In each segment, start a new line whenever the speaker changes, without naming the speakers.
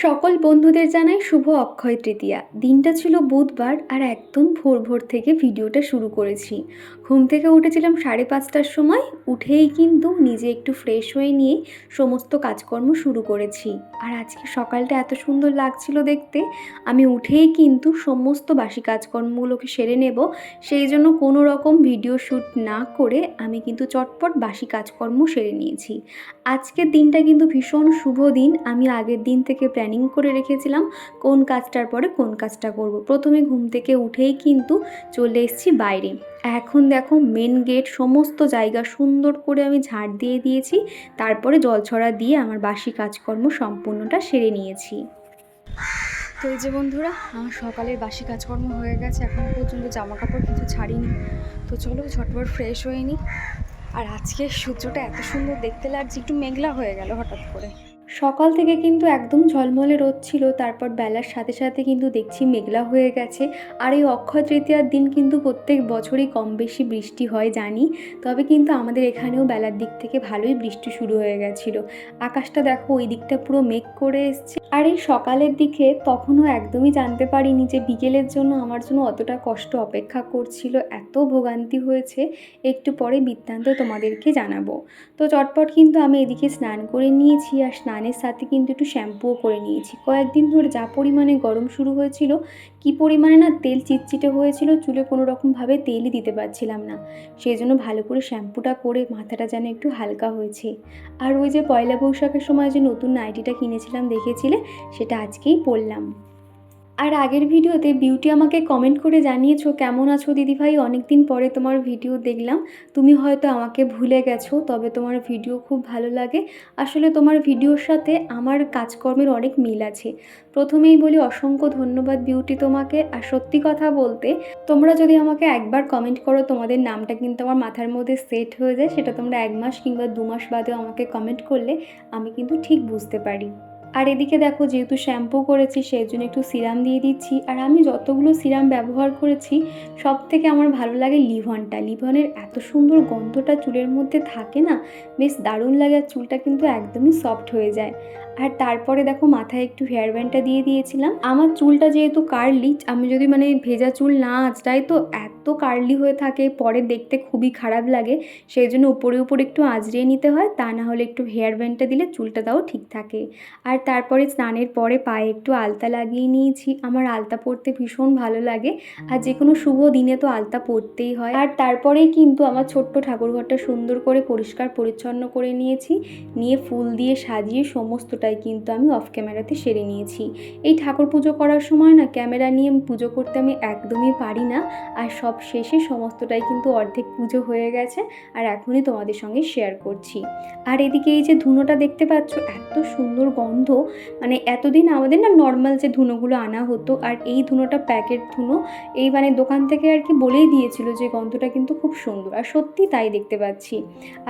সকল বন্ধুদের জানাই শুভ অক্ষয় তৃতীয়া। দিনটা ছিল বুধবার আর একদম ভোর ভোর থেকে ভিডিওটা শুরু করেছি। ঘুম থেকে উঠেছিলাম সাড়ে পাঁচটার সময়, উঠেই কিন্তু নিজে একটু ফ্রেশ হয়ে নিয়ে সমস্ত কাজকর্ম শুরু করেছি। আর আজকে সকালটা এত সুন্দর লাগছিল দেখতে, আমি উঠেই কিন্তু সমস্ত বাসি কাজকর্মগুলোকে সেরে নেব। সেই জন্য কোনো রকম ভিডিও শ্যুট না করে আমি কিন্তু চটপট বাসি কাজকর্ম সেরে নিয়েছি। আজকের দিনটা কিন্তু ভীষণ শুভ দিন। আমি আগের দিন থেকে প্ল্যানিং করে রেখেছিলাম কোন কাজটার পরে কোন কাজটা করব। প্রথমে ঘুম থেকে উঠেই কিন্তু চলে এসেছি বাইরে। এখন দেখো মেন গেট সমস্ত জায়গা সুন্দর করে আমি ঝাড় দিয়ে দিয়েছি, তারপরে জল ছড়া দিয়ে আমার বাসি কাজকর্ম সম্পূর্ণটা সেরে নিয়েছি। তো এই যে বন্ধুরা, আমার সকালের বাসি কাজকর্ম হয়ে গেছে, এখন পর্যন্ত জামা কাপড় কিছু ছাড়িনি। তো চলো ঝটপট ফ্রেশ হয়ে নিই আর আজকে সূর্যটা এত সুন্দর দেখতে লাগছে, একটু মেঘলা হয়ে গেল হঠাৎ করে। সকাল থেকে কিন্তু একদম ঝলমলে রোদ ছিল, তারপর বেলার সাথে সাথে কিন্তু দেখছি মেঘলা হয়ে গেছে। আর এই অক্ষয় তৃতীয়ার দিন কিন্তু প্রত্যেক বছরই কম বেশি বৃষ্টি হয় জানি, তবে কিন্তু আমাদের এখানেও বেলার দিক থেকে ভালোই বৃষ্টি শুরু হয়ে গেছিল। আকাশটা দেখো, ওই দিকটা পুরো মেঘ করে এসছে। আর এই সকালের দিকে তখনও একদমই জানতে পারিনি যে বিকেলের জন্য আমার জন্য অতটা কষ্ট অপেক্ষা করছিল, এত ভোগান্তি হয়েছে। একটু পরে বৃত্তান্ত তোমাদেরকে জানাব। তো চটপট কিন্তু আমি এদিকে স্নান করে নিয়েছি, আর স্নানের সাথে কিন্তু একটু শ্যাম্পুও করে নিয়েছি। কয়েকদিন ধরে যা পরিমাণে গরম শুরু হয়েছিল, কি পরিমাণে না তেল চিটচিটে হয়েছিল, চুলে কোনো রকমভাবে তেলই দিতে পারছিলাম না। সেই জন্য ভালো করে শ্যাম্পুটা করে মাথাটা যেন একটু হালকা হয়েছে। আর ওই যে পয়লা বৈশাখের সময় যে নতুন নাইটিটা কিনেছিলাম, দেখেছিলে? সেটা আজকেই পরলাম। আর আগের ভিডিওতে বিউটি আমাকে কমেন্ট করে জানিয়েছো, কেমন আছো দিদিভাই? অনেকদিন পরে তোমার ভিডিও দেখলাম। তুমি হয়তো আমাকে ভুলে গেছো, তবে তোমার ভিডিও খুব ভালো লাগে। আসলে তোমার ভিডিওর সাথে আমার কাজকর্মের অনেক মিল আছে। প্রথমেই বলি অসংখ্য ধন্যবাদ বিউটি তোমাকে। আর সত্যি কথা বলতে, তোমরা যদি আমাকে একবার কমেন্ট করো, তোমাদের নামটা কিন্তু আমার মাথার মধ্যে সেট হয়ে যায়। সেটা তোমরা এক মাস কিংবা দু মাস বাদেও আমাকে কমেন্ট করলে আমি কিন্তু ঠিক বুঝতে পারি। আর এদিকে দেখো, যেহেতু শ্যাম্পু করেছি সেই জন্য একটু সিরাম দিয়ে দিচ্ছি। আর আমি যতগুলো সিরাম ব্যবহার করেছি সব থেকে আমার ভালো লাগে লিভনটা। লিভনের এত সুন্দর গন্ধটা চুলের মধ্যে থাকে না, বেশ দারুণ লাগে আর চুলটা কিন্তু একদমই সফট হয়ে যায়। আর তারপরে দেখো, মাথায় একটু হেয়ার ব্যান্ডটা দিয়ে দিয়েছিলাম। আমার চুলটা যেহেতু কার্লি আমি যদি মানে ভেজা চুল না আঁচড়াই, তো এত কার্লি হয়ে থাকে, পরে দেখতে খুবই খারাপ লাগে। সেই জন্য উপরে উপরে একটু আঁচড়িয়ে নিতে হয়, তা না হলে একটু হেয়ার ব্যান্ডটা দিলে চুলটা তাও ঠিক থাকে। আর তারপরে স্নানের পরে পায়ে একটু আলতা লাগিয়ে নিয়েছি। আমার আলতা পরতে ভীষণ ভালো লাগে। আর যে কোনো শুভ দিনে তো আলতা পরতেই হয়। আর তারপরেই কিন্তু আমার ছোট্ট ঠাকুরঘরটা সুন্দর করে পরিষ্কার পরিচ্ছন্ন করে নিয়েছি। নিয়ে ফুল দিয়ে সাজিয়ে সমস্তটাই কিন্তু আমি অফ ক্যামেরাতে সেরে নিয়েছি। এই ঠাকুর পুজো করার সময় না ক্যামেরা নিয়ে পুজো করতে আমি একদমই পারি না। আর সব শেষে সমস্তটাই কিন্তু অর্ধেক পুজো হয়ে গেছে। আর এখনই তোমাদের সঙ্গে শেয়ার করছি। আর এদিকে এই যে ধুনোটা দেখতে পাচ্ছ, এত সুন্দর গন্ধ। মানে এতদিন আমাদের না নর্মাল যে ধুনোগুলো আনা হতো, আর এই ধুনোটা প্যাকেট ধুনো, এই মানে দোকান থেকে আর কি বলেই দিয়েছিল যে গন্ধটা কিন্তু খুব সুন্দর। আর সত্যি তাই দেখতে পাচ্ছি।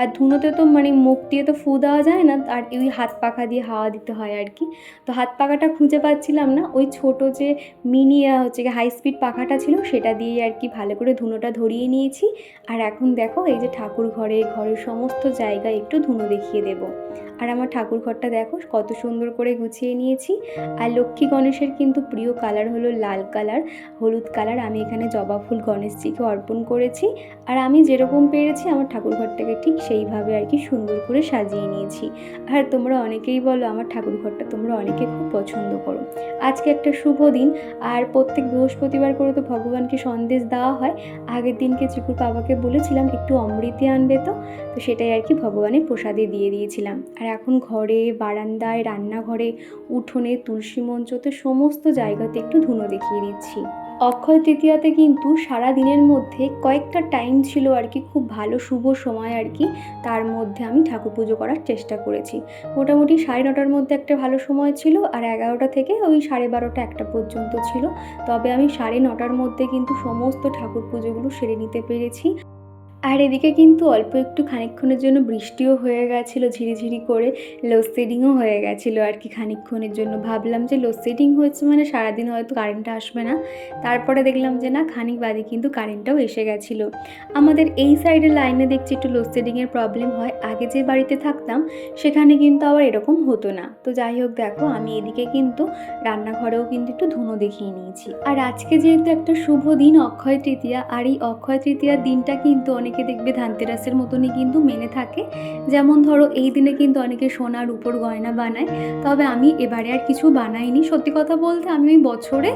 আর ধুনোতে তো মানে মুখ দিয়ে তো ফু দেওয়া যায় না, আর ওই হাত পাখা দিয়ে হাওয়া দিতে হয় আর কি। তো হাত পাখাটা খুঁজে পাচ্ছিলাম না, ওই ছোট যে মিনি হচ্ছে হাই স্পিড পাখাটা ছিল, সেটা দিয়ে আর কি ভালো করে ধুনোটা ধরিয়ে নিয়েছি। আর এখন দেখো, এই যে ঠাকুর ঘরে, ঘরের সমস্ত জায়গায় একটু ধুনো দেখিয়ে দেবো। আর আমার ঠাকুর ঘরটা দেখো, কত সুন্দর করে গুছিয়ে নিয়েছি। আর লক্ষ্মী গণেশের কিন্তু প্রিয় কালার হলো লাল কালার, হলুদ কালার। আমি এখানে জবা ফুল গণেশজিকে অর্পণ করেছি। আর আমি যেরকম পেরেছি, আমার ঠাকুর ঘরটাকে ঠিক সেইভাবে আর কি সুন্দর করে সাজিয়ে নিয়েছি। আর তোমরা অনেকেই বলো, আমার ঠাকুর ঘরটা তোমরা অনেকে খুব পছন্দ করো। আজকে একটা শুভ দিন। আর প্রত্যেক বৃহস্পতিবার করে তো ভগবানকে সন্দেশ দেওয়া হয়। আগের দিনকে চিকুর বাবাকে বলেছিলাম, একটু অমৃতি আনবে তো। তো সেটাই আর কি ভগবানের প্রসাদে দিয়ে দিয়েছিলাম। আর এখন ঘরে, বারান্দায়, রান্নাঘরে, উঠোনে, তুলসী মঞ্চতে সমস্ত জায়গাতে একটু ধুনো দেখিয়ে দিচ্ছি। অক্ষয় তৃতীয়াতে কিন্তু সারা দিনের মধ্যে কয়েকটা টাইম ছিল আর কি খুব ভালো শুভ সময় আর কি, তার মধ্যে আমি ঠাকুর পুজো করার চেষ্টা করেছি। মোটামুটি সাড়ে নটার মধ্যে একটা ভালো সময় ছিল আর এগারোটা থেকে ওই সাড়ে বারোটা একটা পর্যন্ত ছিল। তবে আমি সাড়ে নটার মধ্যে কিন্তু সমস্ত ঠাকুর পুজোগুলো সেরে নিতে পেরেছি। আর এদিকে কিন্তু অল্প একটু খানিকক্ষণের জন্য বৃষ্টিও হয়ে গেছিল, ঝিরিঝিরি করে লোডশেডিংও হয়ে গেছিল আর কি খানিকক্ষণের জন্য। ভাবলাম যে লোডশেডিং হয়েছে মানে সারাদিন হয়তো কারেন্টটা আসবে না। তারপরে দেখলাম যে না, খানিক বাদে কিন্তু কারেন্টটাও এসে গেছিল। আমাদের এই সাইডের লাইনে দেখছি একটু লোডশেডিংয়ের প্রবলেম হয়। আগে যে বাড়িতে থাকতাম, সেখানে কিন্তু আবার এরকম হতো না। তো যাই হোক, দেখো, আমি এদিকে কিন্তু রান্নাঘরেও কিন্তু একটু ধুনো দেখিয়ে নিয়েছি। আর আজকে যেহেতু একটা শুভ দিন অক্ষয় তৃতীয়া, আর এই অক্ষয় তৃতীয়ার দিনটা কিন্তু অনেকে দেখবে ধানতেরাসের মতনই কিন্তু মেনে থাকে। যেমন ধরো, এই দিনে কিন্তু অনেকে সোনার উপর গয়না বানায়। তবে আমি এবারে আর কিছু বানাইনি। সত্যি কথা বলতে আমি বছরে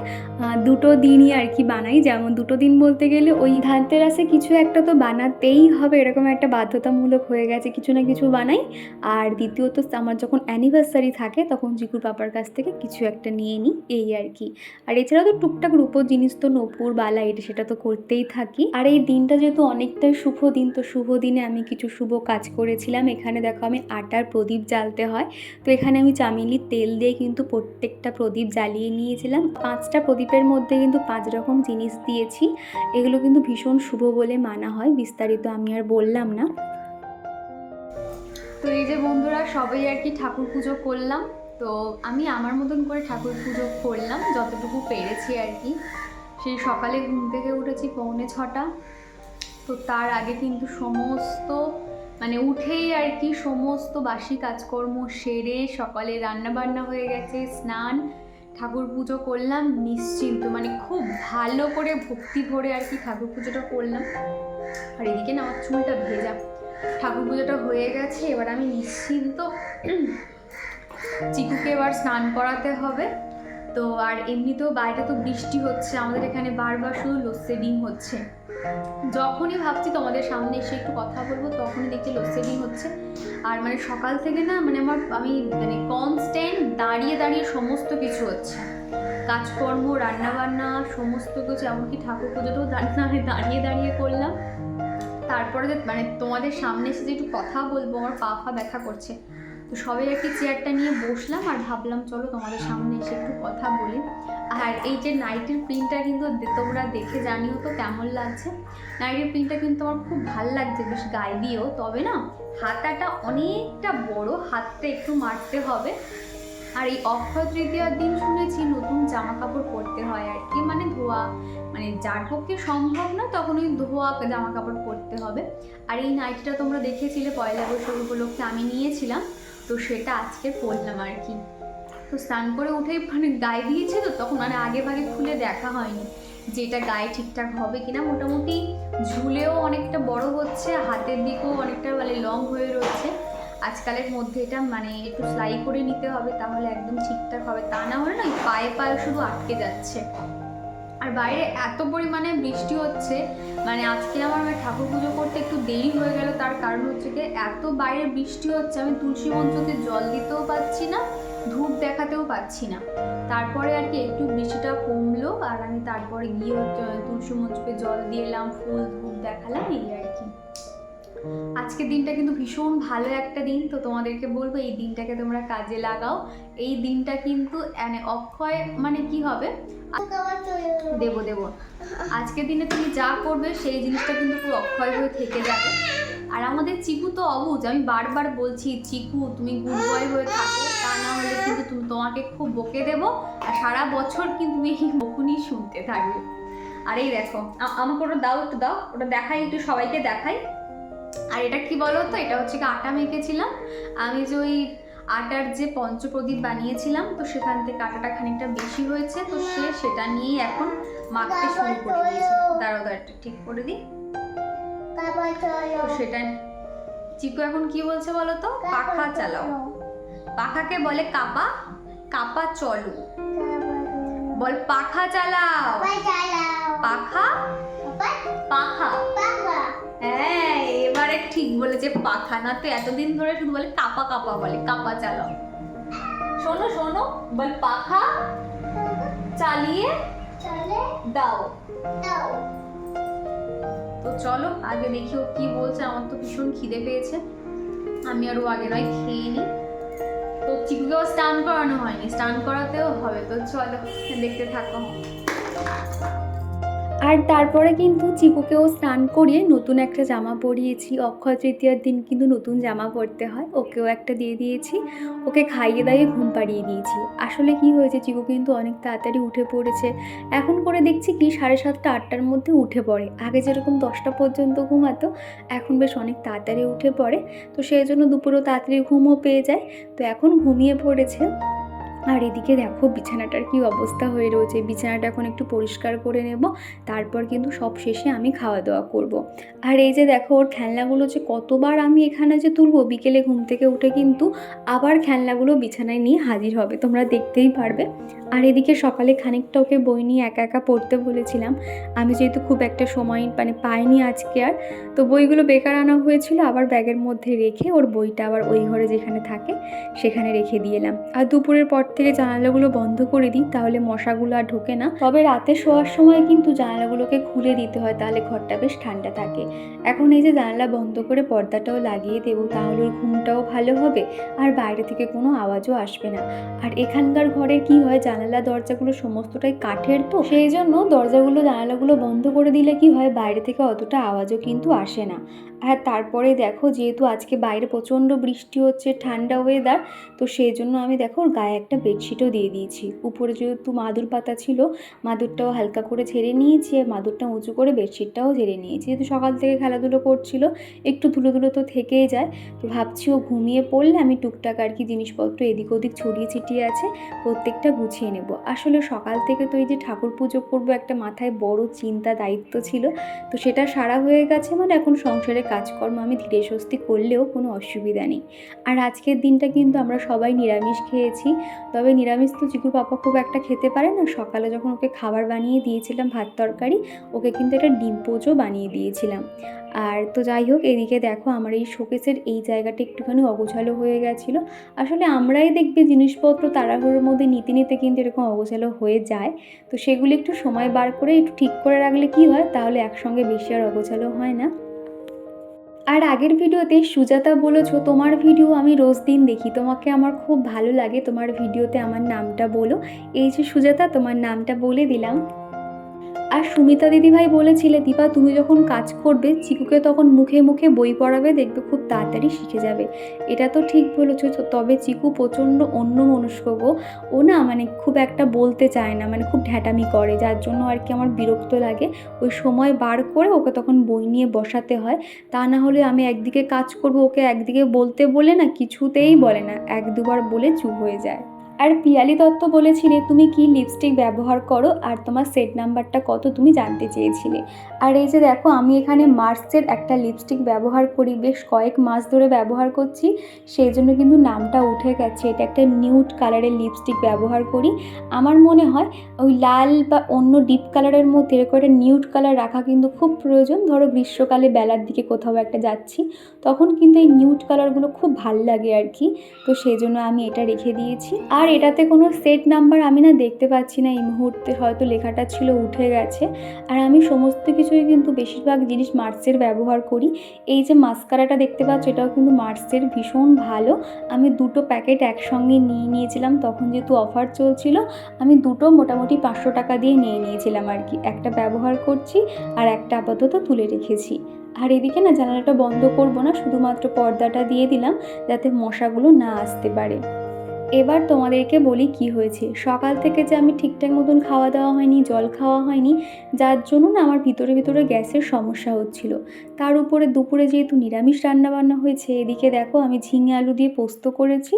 দুটো দিনই আর কি বানাই। যেমন দুটো দিন বলতে গেলে ওই ধানতেরাসে কিছু একটা তো বানাতেই হবে। এরকম একটা বাধ্যতামূলক হয়ে গেছে, কিছু না কিছু বানাই। আর দ্বিতীয়ত, আমার যখন অ্যানিভার্সারি থাকে, তখন জিকুর পাপার কাছ থেকে কিছু একটা নিয়ে নিই, এই আর কি। আর এছাড়াও তো টুকটাক রূপোর জিনিস তো নপুর, বালা, এটা সেটা তো করতেই থাকি। আর এই দিনটা যেহেতু অনেকটাই শুভ দিন। তো শুভ দিনে আমি কিছু শুভ কাজ করেছিলাম। এখানে দেখো আমি আটার প্রদীপ জ্বালতে হয়। তো এখানে আমি চামিলির তেল দিয়ে কিন্তু প্রত্যেকটা প্রদীপ জ্বালিয়ে নিয়েছিলাম। পাঁচটা প্রদীপের মধ্যে কিন্তু পাঁচ রকম জিনিস দিয়েছি। এগুলো কিন্তু ভীষণ শুভ বলে মানা হয়, বিস্তারিত আমি আর বললাম না। তো এই যে বন্ধুরা, সবাই আর কি ঠাকুর পুজো করলাম। তো আমি আমার মতন করে ঠাকুর পুজো করলাম, যতটুকু পেরেছি আর কি। সেই সকালে ঘুম থেকে উঠেছি পৌনে ছটা। তো তার আগে কিন্তু সমস্ত মানে উঠেই আর কি সমস্ত বাসি কাজকর্ম সেরে সকালে রান্না বান্না হয়ে গেছে, স্নান, ঠাকুর পুজো করলাম নিশ্চিন্ত মানে খুব ভালো করে ভক্তি ভরে আর কি ঠাকুর পুজোটা করলাম। আর এদিকে না আমার চুলটা ভেজা। ঠাকুর পুজোটা হয়ে গেছে, এবার আমি নিশ্চিন্ত চিকুকে এবার স্নান করাতে হবে। তো আর এমনিতেও বাইরে তো বৃষ্টি হচ্ছে, আমাদের এখানে বারবার শুধু লোডশেডিং হচ্ছে। যখনই ভাবছি তোমাদের সামনে এসে একটু কথা বলব, তখনই দেখছি লোডশেডিং হচ্ছে। আর মানে সকাল থেকে না মানে আমার, আমি মানে কনস্ট্যান্ট দাঁড়িয়ে দাঁড়িয়ে সমস্ত কিছু হচ্ছে। কাজকর্ম, রান্নাবান্না, সমস্ত কিছু, এমনকি ঠাকুর পুজোটাও দাঁড়িয়ে দাঁড়িয়ে দাঁড়িয়ে করলাম। তারপরে মানে তোমাদের সামনে এসে যে একটু কথা বলব, আমার পা ফা ব্যথা করছে। তো সবাই কি চেয়ারটা নিয়ে বসলাম আর ভাবলাম, চলো তোমাদের সামনে এসে একটু কথা বলি। আর এই যে নাইটের প্রিন্টটা কিন্তু তোমরা দেখে জানিও তো কেমন লাগছে। নাইটের প্রিন্টটা কিন্তু আমার খুব ভালো লাগছে, বেশ গায়ে দিয়েও তবে না, হাতাটা অনেকটা বড়, হাতটা একটু মারতে হবে। আর এই অক্ষয় তৃতীয়ার দিন শুনেছি নতুন জামা কাপড় পরতে হয় আর কি মানে ধোয়া মানে যার পক্ষে সম্ভব না তখন ওই ধোয়া জামা কাপড় পরতে হবে। আর এই নাইটিটা তোমরা দেখেছিলে পয়লা বৈশাখ উপলক্ষে আমি নিয়েছিলাম, তো সেটা আজকে পরলাম আর কি। তো স্নান করে উঠে মানে গায়ে দিয়েছে তো, তখন মানে আগে ভাগে খুলে দেখা হয়নি যে এটা গায়ে ঠিকঠাক হবে কিনা। মোটামুটি ঝুলেও অনেকটা বড় হচ্ছে হাতের দিকেও অনেকটা মানে লং হয়ে রয়েছে। আজকালের মধ্যে এটা মানে একটু সেলাই করে নিতে হবে তাহলে একদম ঠিকঠাক হবে। তা না হলে না পায়ে পায়ে শুধু আটকে যাচ্ছে। আর বাইরে এত পরিমাণে বৃষ্টি হচ্ছে মানে আজকে আমার আমার ঠাকুর পুজো করতে একটু দেরি হয়ে গেল। তার কারণ হচ্ছে যে এত বাইরে বৃষ্টি হচ্ছে, আমি তুলসী মঞ্চতে জল দিতেও পাচ্ছি না। ধূপ দেখাতেও পাচ্ছি না। তারপরে আর কি একটু বৃষ্টিটা কমলো আর আমি তারপরে গিয়ে তুলসী মঞ্চকে জল দিয়ে এলাম, ফুল ধূপ দেখালাম, এই আর কি। আজকের দিনটা কিন্তু ভীষণ ভালো একটা দিন, তো তোমাদেরকে বলব এই দিনটাকে তোমরা কাজে লাগাও। এই দিনটা কিন্তু মানে অক্ষয় মানে কি হবে? দেব দেব। আজকের দিনে তুমি যা করবে সেই জিনিসটা কিন্তু পুরো অক্ষয় হয়ে থেকে যাবে। আর আমাদের চিকু তো অবুজ, আমি বারবার বলছি, চিকু, তুমি গুড বয় হয়ে থাকো, তা না হলে কিন্তু তুমি তোমাকে খুব বকে দেবো আর সারা বছর কিন্তু তুমি এই বকুনি শুনতে থাকবে। আর এই দেখো আমাকে ওটা দাও, একটু দাও, ওটা দেখাই, একটু সবাইকে দেখাই। আর এটা কি বলো তো এটা হচ্ছে কি আটা মেখেছিলাম। আমি যে ওই আটার যে পঞ্চপ্রদীপ বানিয়েছিলাম, তো সেখান থেকে আটাটা খানিকটা বেশি হয়েছে, তো সে সেটা নিয়েই এখন মাখতে শুরু করে দিয়েছে। দাঁড়াও, একটু ঠিক করে দিই। তো সেটা চিকু এখন কি বলছে বলো তো? পাখা চালাও। পাখাকে বলে কাপা কাপা চলো। বল পাখা চালাও। পাখা পাখা? হ্যাঁ এবারে ঠিক বলেছে পাখা। না তো এতদিন ধরে শুধু বলে কাপা কাপা বলে কাপা চালাও। শোনো শোনো বল পাখা চালিয়ে দাও। তো চলো, আগে দেখি ও কি বলছে, আমার তো ভীষণ খিদে পেয়েছে। আমি আর ও আগে নয়, খেয়ে নিই তো চিকুকেও স্টান করানো হয়নি স্টান করাতেও হবে। তো চলো, দেখতে থাকো। আর তারপরে কিন্তু চিকুকেও স্নান করিয়ে নতুন একটা জামা পরিয়েছি। অক্ষয় তৃতীয়ার দিন কিন্তু নতুন জামা পরতে হয়, ওকেও একটা দিয়ে দিয়েছি। ওকে খাইয়ে দাইয়ে ঘুম পাড়িয়ে দিয়েছি। আসলে কি হয়েছে, চিকু কিন্তু অনেক তাড়াতাড়ি উঠে পড়েছে। এখন করে দেখছি কি সাড়ে সাতটা, আটটার মধ্যে উঠে পড়ে। আগে যেরকম দশটা পর্যন্ত ঘুমাতো, এখন বেশ অনেক তাড়াতাড়ি উঠে পড়ে। তো সেই জন্য দুপুরেও তাড়াতাড়ি ঘুমও পেয়ে যায়। তো এখন ঘুমিয়ে পড়েছে। আর এদিকে দেখো বিছানাটার কি অবস্থা হয়ে রয়েছে। বিছানাটা এখন একটু পরিষ্কার করে নেব, তারপর কিন্তু সব শেষে আমি খাওয়া দাওয়া করব। আর এই যে দেখো, ওর খেলনাগুলো যে কতবার আমি এখানে যে তুলবো, বিকেলে ঘুম থেকে উঠে কিন্তু আবার খেলনাগুলো বিছানায় নিয়ে হাজির হবে, তোমরা দেখতেই পারবে। আর এদিকে সকালে খানিকটা ওকে বই নিয়ে একা একা পড়তে বলেছিলাম। আমি যেহেতু খুব একটা সময় মানে পাইনি আজকে আর, তো বইগুলো বেকার আনা হয়েছিল, আবার ব্যাগের মধ্যে রেখে ওর বইটা আবার ওই ঘরে যেখানে থাকে, সেখানে রেখে দিয়ে এলাম। আর দুপুরের পর থেকে জানালাগুলো বন্ধ করে দিই, তাহলে মশাগুলো আর ঢোকে না। তবে রাতে শোয়ার সময় কিন্তু জানালাগুলোকে খুলে দিতে হয়, তাহলে ঘরটা বেশ ঠান্ডা থাকে। এখন এই যে জানালা বন্ধ করে পর্দাটাও লাগিয়ে দেবো, তাহলে ওর ঘুমটাও ভালো হবে আর বাইরে থেকে কোনো আওয়াজও আসবে না। আর এখানকার ঘরে কি হয়, জানালা দরজাগুলো সমস্তটাই কাঠের তো, সেই জন্য দরজাগুলো, জানালাগুলো বন্ধ করে দিলে কি হয়, বাইরে থেকে অতটা আওয়াজও কিন্তু আসে না। আর তারপরে দেখো যেহেতু আজকে বাইরে প্রচণ্ড বৃষ্টি হচ্ছে, ঠান্ডা ওয়েদার তো সেই জন্য আমি দেখো ওর গায়ে একটা বেডশিটও দিয়ে দিয়েছি। উপরে যেহেতু মাদুর পাতা ছিল, মাদুরটাও হালকা করে ঝেড়ে নিয়েছি আর মাদুরটা উঁচু করে বেডশিটটাও ঝেড়ে নিয়েছি। যেহেতু সকাল থেকে খেলাধুলো করছিল, একটু ধুলো ধুলো তো থেকেই যায়, তো ভাবছি ও ঘুমিয়ে পড়লে আমি টুকটাক আর কি জিনিসপত্র এদিক ওদিক ছড়িয়ে ছিটিয়ে আছে, প্রত্যেকটা গুছিয়ে নেব। আসলে সকাল থেকে তো এই যে ঠাকুর পুজো করব একটা মাথায় বড় চিন্তা দায়িত্ব ছিল, তো সেটা সারা হয়ে গেছে মানে এখন সংসারে কাজকর্ম আমি ধীরে স্বস্তি করলেও কোনো অসুবিধা নেই। আর আজকের দিনটা কিন্তু আমরা সবাই নিরামিষ খেয়েছি। তবে নিরামিষ তো চিকুর পাপা খুব একটা খেতে পারে না। সকালে যখন ওকে খাবার বানিয়ে দিয়েছিলাম ভাত তরকারি, ওকে কিন্তু একটা ডিম পোচও বানিয়ে দিয়েছিলাম। আর তো যাই হোক, এদিকে দেখো আমার এই শোকেসের এই জায়গাটা একটুখানি অগোছালো হয়ে গেছিল। আসলে আমরাই দেখবে জিনিসপত্র তাড়াহুড়োর মধ্যে নিতে নিতে কিন্তু এরকম অগোছালো হয়ে যায়। তো সেগুলো একটু সময় বার করে একটু ঠিক করে রাখলে কি হয়? তাহলে একসঙ্গে বেশি আর অগোছালো হয় না। আর আগের ভিডিওতে সুজাতা বলেছ, তোমার ভিডিও আমি রোজ দিন দেখি। তোমাকে আমার খুব ভালো লাগে। তোমার ভিডিওতে আমার নামটা বলো। এই যে সুজাতা, তোমার নামটা বলে দিলাম। আর সুমিতা দিদিভাই বলেছিলে, দীপা, তুমি যখন কাজ করবে, চিকুকে তখন মুখে মুখে বই পড়াবে, দেখবে খুব তাড়াতাড়ি শিখে যাবে। এটা তো ঠিক বলেছ তবে চিকু প্রচণ্ড অন্য মনস্ক গো। ও না মানে খুব একটা বলতে চায় না মানে খুব ঢ্যাটামি করে, যার জন্য আর কি আমার বিরক্ত লাগে। ওই সময় বার করে ওকে তখন বই নিয়ে বসাতে হয়। তা না হলে আমি একদিকে কাজ করব, ওকে একদিকে বলতে বলে না, কিছুতেই বলে না, এক দুবার বলে চুপ হয়ে যায়। আর পিয়ালি দত্ত বলেছিলে, তুমি কি লিপস্টিক ব্যবহার করো? আর তোমার সেট নাম্বারটা কত? তুমি জানতে চেয়েছিলে। আর এই যে দেখো, আমি এখানে মার্সের একটা লিপস্টিক ব্যবহার করি, বেশ কয়েক মাস ধরে ব্যবহার করছি। সেই জন্য কিন্তু নামটা উঠে গেছে। এটা একটা নিউড কালারের লিপস্টিক ব্যবহার করি। আমার মনে হয় ওই লাল বা অন্য ডিপ কালারের মধ্যে এরকম একটা নিউড কালার রাখা কিন্তু খুব প্রয়োজন। ধরো গ্রীষ্মকালে বেলার দিকে কোথাও একটা যাচ্ছি, তখন কিন্তু এই নিউড কালারগুলো খুব ভালো লাগে আর কি। তো সেই জন্য আমি এটা রেখে দিয়েছি। আর এটাতে কোনো সেট নাম্বার আমি না দেখতে পাচ্ছি না এই মুহূর্তে, হয়তো লেখাটা ছিল উঠে গেছে। আর আমি সমস্ত কিছুই কিন্তু বেশিরভাগ জিনিস মার্সের ব্যবহার করি। এই যে মাস্কারাটা দেখতে পাচ্ছ, এটাও কিন্তু মার্সের ভীষণ ভালো। আমি দুটো প্যাকেট একসঙ্গে নিয়ে নিয়েছিলাম, তখন যেহেতু অফার চলছিল, আমি দুটো মোটামুটি পাঁচশো টাকা দিয়ে নিয়ে নিয়েছিলাম আর কি। একটা ব্যবহার করছি আর একটা আপাতত তুলে রেখেছি। আর এদিকে না জানালাটা বন্ধ করব না, শুধুমাত্র পর্দাটা দিয়ে দিলাম, যাতে মশাগুলো না আসতে পারে। এবার তোমাদেরকে বলি কি হয়েছে। সকাল থেকে যে আমি ঠিকঠাক মতন খাওয়া দাওয়া হয়নি, জল খাওয়া হয়নি, যার জন্য না আমার ভিতরে ভিতরে গ্যাসের সমস্যা হচ্ছিল। তার উপরে দুপুরে যেহেতু নিরামিষ রান্নাবান্না হয়েছে, এদিকে দেখো আমি ঝিঙে আলু দিয়ে পোস্ত করেছি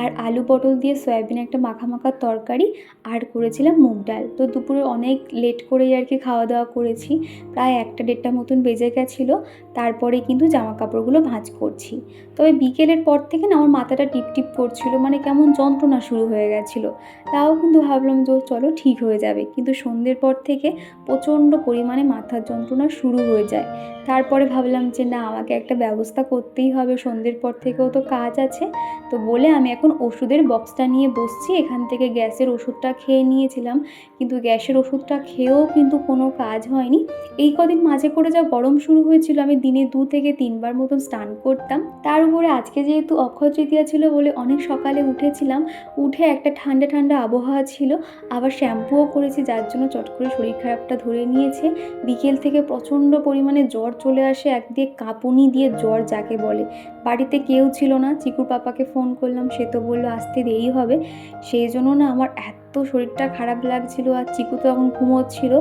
আর আলু পটল দিয়ে সয়াবিন একটা মাখা মাখার তরকারি আর করেছিলাম মুগ ডাল। তো দুপুরে অনেক লেট করেই আর কি খাওয়া দাওয়া করেছি, প্রায় একটা দেড়টা মতন বেজে গেছিল, তারপরে কিন্তু জামা কাপড়গুলো ভাঁজ করছি। তবে বিকেলের পর থেকে না আমার মাথাটা টিপ টিপ করছিল মানে কেমন যন্ত্রণা শুরু হয়ে গেছিল। তাও কিন্তু ভাবলাম যে, চলো ঠিক হয়ে যাবে। কিন্তু সন্ধ্যের পর থেকে প্রচণ্ড পরিমাণে মাথার যন্ত্রণা শুরু হয়ে যায়। তারপরে ভাবলাম যে, না, আমাকে একটা ব্যবস্থা করতেই হবে। সন্ধ্যের পর থেকেও তো কাজ আছে। তো বলে আমি এখন ওষুধের বক্সটা নিয়ে বসছি। এখান থেকে গ্যাসের ওষুধটা খেয়ে নিয়েছিলাম। কিন্তু গ্যাসের ওষুধটা খেয়েও কিন্তু কোনো কাজ হয়নি। এই কদিন মাঝে করে যা গরম শুরু হয়েছিল, আমি দিনে দু থেকে তিনবার মতন স্নান করতাম। তার উপরে আজকে যেহেতু অক্ষয় তৃতীয়া ছিল বলে অনেক সকালে উঠেছি উঠেছিলাম উঠে একটা ঠান্ডা ঠান্ডা আবহাওয়া ছিল, আবার শ্যাম্পুও করেছি, যার জন্য চট করে শরীর খারাপটা ধরে নিয়েছে। বিকেল থেকে প্রচণ্ড পরিমাণে জ্বর চলে আসে এক দিয়ে কাঁপুনি দিয়ে জ্বর যাকে বলে। বাড়িতে কেউ ছিল না, চিকুর পাপাকে ফোন করলাম, সে তো বলল আসতে দেরি হবে। সেই জন্য না আমার এত শরীরটা খারাপ লাগছিল আর চিকু তো এখন ঘুমোচ্ছিল,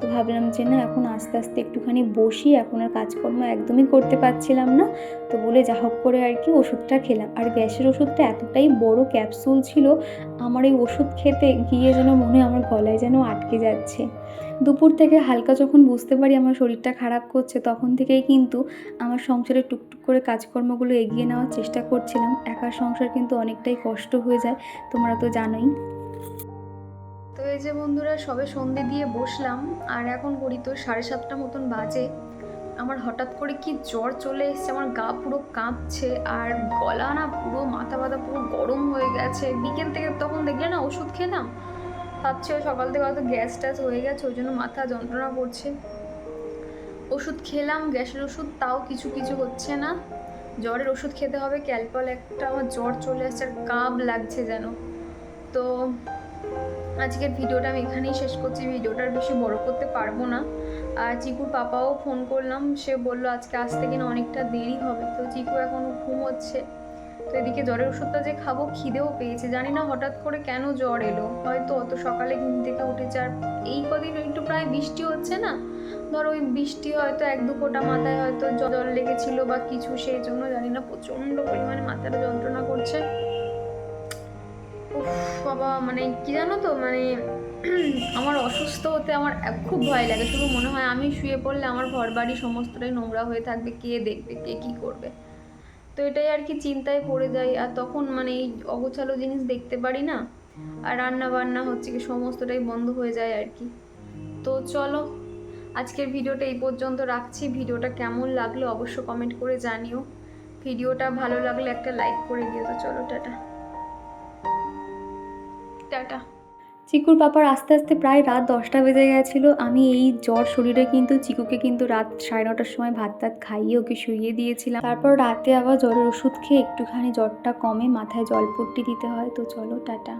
তো ভাবলাম যে না, এখন আস্তে আস্তে একটুখানি বসি, এখন আর কাজকর্ম একদমই করতে পারছিলাম না। তো বলে যা হোক করে আর কি ওষুধটা খেলাম। আর গ্যাসের ওষুধটা এতটাই বড় ক্যাপসুল ছিল, আমার এই ওষুধ খেতে গিয়ে যেন মনে আমার গলায় যেন আটকে যাচ্ছে। দুপুর থেকে হালকা যখন বুঝতে পারি আমার শরীরটা খারাপ করছে, তখন থেকেই কিন্তু আমার সংসারে টুকটুক করে কাজকর্মগুলো এগিয়ে নেওয়ার চেষ্টা করছিলাম। একা সংসার কিন্তু অনেকটাই কষ্ট হয়ে যায়, তোমরা তো জানোই। এই যে বন্ধুরা, সবে সন্ধে দিয়ে বসলাম, আর এখন করি তো সাড়ে সাতটা মতন বাজে। আমার হঠাৎ করে কি জ্বর চলে এসছে, আমার গা পুরো কাঁপছে, আর গলা না পুরো, মাথা ব্যথা পুরো গরম হয়ে গেছে। বিকেল থেকে তখন দেখলে না ওষুধ খেলাম। ভাবছি সকাল থেকে হয়তো গ্যাস ট্যাস হয়ে গেছে, ওই জন্য মাথা যন্ত্রণা করছে। ওষুধ খেলাম, গ্যাসের ওষুধ তাও কিছু কিছু হচ্ছে না। জ্বরের ওষুধ খেতে হবে, ক্যালপল একটা, আমার জ্বর চলে আসছে আর কাব লাগছে যেন। তো আজকের ভিডিওটা আমি এখানেই শেষ করছি। ভিডিওটা আর বেশি বড় করতে পারব না। আর চিকুর পাপাও ফোন করলাম। সে বলল, আজকে আসতে কিনা অনেকটা দেরি হবে। তো চিকু এখন ঘুম হচ্ছে তো এদিকে জ্বরের ওষুধটা যে খাব, খিদেও পেয়েছে। জানি না হঠাৎ করে কেন জ্বর এলো। হয়তো অত সকালে ঘুম থেকে উঠেছে। আর এই কদিন একটু প্রায় বৃষ্টি হচ্ছে না? ধর ওই বৃষ্টি হয়তো এক দু ফোঁটা মাথায় হয়তো জল লেগেছিল বা কিছু, সেই জন্য জানি না প্রচণ্ড পরিমাণে মাথাটা যন্ত্রণা করছে। বাবা মানে কি জানো তো মানে আমার অসুস্থ হতে আমার খুব ভয় লাগে। শুধু মনে হয় আমি শুয়ে পড়লে আমার ঘর বাড়ি সমস্তটাই নোংরা হয়ে থাকবে, কে দেখবে, কে কী করবে। তো এটাই আর কি চিন্তায় পড়ে যাই। আর তখন মানে এই অগোছালো জিনিস দেখতে পারি না, আর রান্না বান্না হচ্ছে কি সমস্তটাই বন্ধ হয়ে যায় আর কি। তো চলো, আজকের ভিডিওটা এই পর্যন্ত রাখছি। ভিডিওটা কেমন লাগল অবশ্য কমেন্ট করে জানিও। ভিডিওটা ভালো লাগলে একটা লাইক করে দিও। তো চলো, টাটা। টাটা চিকুর পাপার আস্তে আস্তে প্রায় রাত দশটা বেজে গেছিল। আমি এই জ্বর শরীরে কিন্তু, চিকুকে কিন্তু রাত সাড়ে নটার সময় ভাত টাত খাইয়ে ওকে শুইয়ে দিয়েছিলাম। তারপর রাতে আবার জ্বরের ওষুধ খেয়ে একটুখানি জ্বরটা কমে মাথায় জলপট্টি দিতে হয়। তো চলো, টাটা।